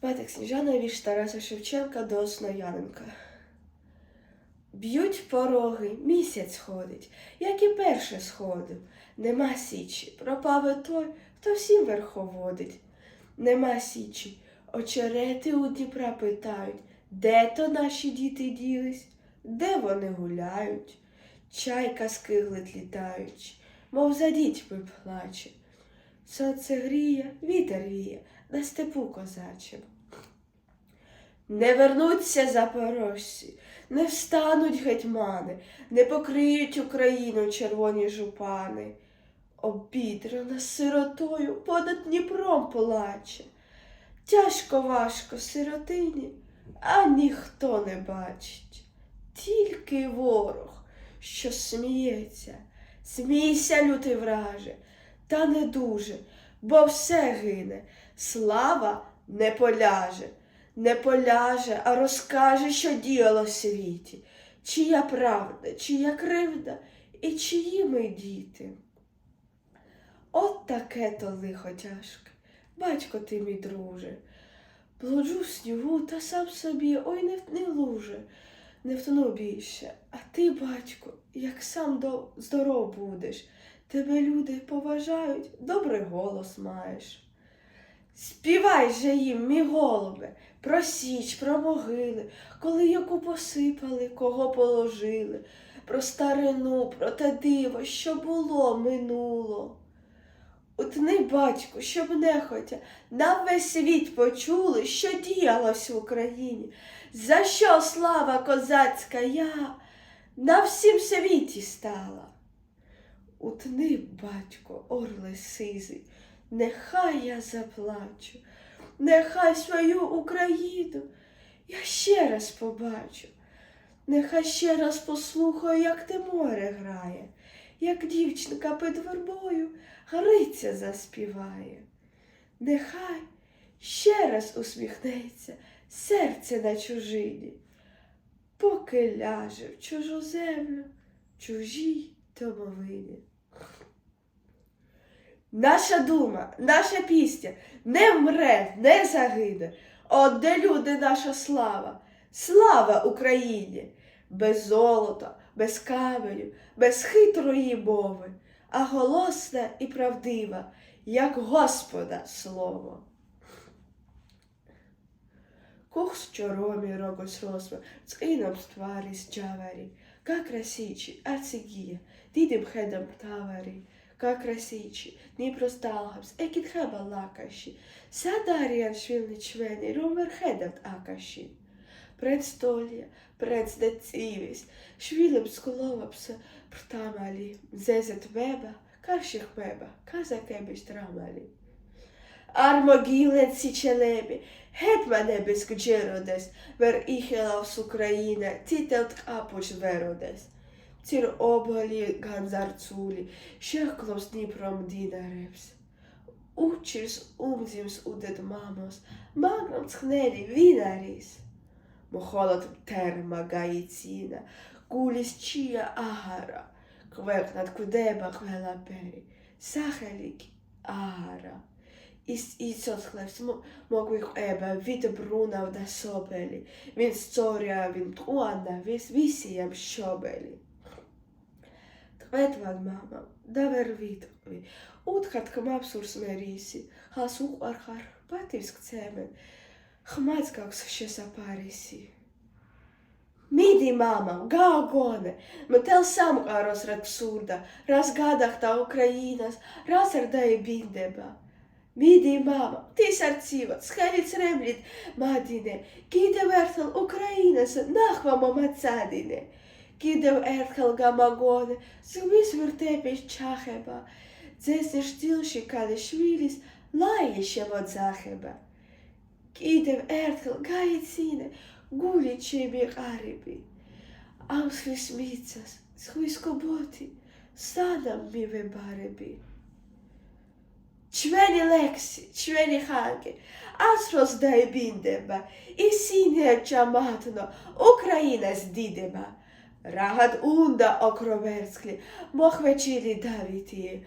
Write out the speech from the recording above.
Петик Сніжанович Тараса Шевченка до Основ'яненка. Б'ють пороги, місяць ходить, як і перше сходив. Нема січі, пропав і той, хто всім верховодить. Нема січі, очерети у Дніпра питають, де то наші діти ділись, де вони гуляють. Чайка скиглить літаючи, мов за дітьми плаче. Сонце гріє, вітер віє, на степу козачим. Не вернуться запорожці, не встануть гетьмани, не покриють Україну червоні жупани. Обідрана сиротою понад Дніпром плаче. Тяжко важко сиротині, а ніхто не бачить. Тільки ворог, що сміється, смійся, лютий враже, та не дуже, бо все гине, слава не поляже не поляже, а розкаже, що діяло в світі, чия правда, чия кривда і чиї ми діти. От таке то лихо тяжке, батько ти мій друже. Блуджу в снігу та сам собі, ой не, не луже, не втону більше. А ти, батько, як сам до, здоров будеш, тебе люди поважають, добрий голос маєш. Співай же їм, мій голубе, про січ, про могили, коли яку посипали, кого положили, про старину, про те диво, що було, минуло. Утни, батьку, щоб нехотя на весь світ почули, що діялось в Україні, за що слава козацька я на всім світі стала. Утни, батько, орле сизий, нехай я заплачу, нехай свою Україну я ще раз побачу, нехай ще раз послухаю, як те море грає, як дівчинка під вербою Гриця заспіває. Нехай ще раз усміхнеться серце на чужині, поки ляже в чужу землю, чужій домовині. Наша дума, наша пісня не вмре, не загине. От де люди наша слава, слава Україні, без золота, без каменю, без хитрої мови, а голосна і правдива, як Господа слово. Кух с чороми рогос росва, скинам ствари с джавари, как росичи, арцигия, дидим хедам птавари, как росичи, Дніпро сталгамс, екіт хеба лакаші, садаріан швілни чвені, ромер хедавт акаші. ბრēc დოლია, ბრēc და წივის, შვილებს გლოვობს ფრთამალი, მზეზე თმება, კარში ხმება, კაზაკების დრამალი. არ მოგილეთ სიჩელები, hetmanების გჯეროდეს, ვერ იხელავს უკრაინა, თითელ ტყაპუჩ ვეროდეს. მცირ ობოლი განზარცული, შეხკლობს ნიფრო მდინარებს. უჩირს უმძიმს უდედ მამოს, მაგრამ ცხნელი ვინ არის? агара, квек над кудеба хвелапері, сахелік агара. Іс ісос хлебс могвих еба від брунав да собелі, він сторя, він туана, віс вісіям щобелі. Tvētvān māmām, daver vītovi, utkat kam apsurs mērīsi, hās uqar har, patīvsk cēmen, хмацкакс ще сапарісі. Міді, мама, гагоне, метел сам карос рад псурда, раз гадах та Українас, раз ардає біндеба. Міді, мама, ти сарціва, схеліць ремліт, мадіне, кіде вертал Українас, нахвамо мацадіне. Кидав ерхал гамагоне, зубис вертепіш чахеба, дзесне штілші калешвіліс, Лаєще вод захеба. Кидав ерхал гаїціне, гулі чебі гарибі. Ам схвісміцас, схвіскоботі, садам мі вебаребі. Чвені лексі, чвені хаги, ас роздає біндеба, і сіне чаматно, Україна здідеба. Рагад унда окроверсклі, мох вечілі давіті,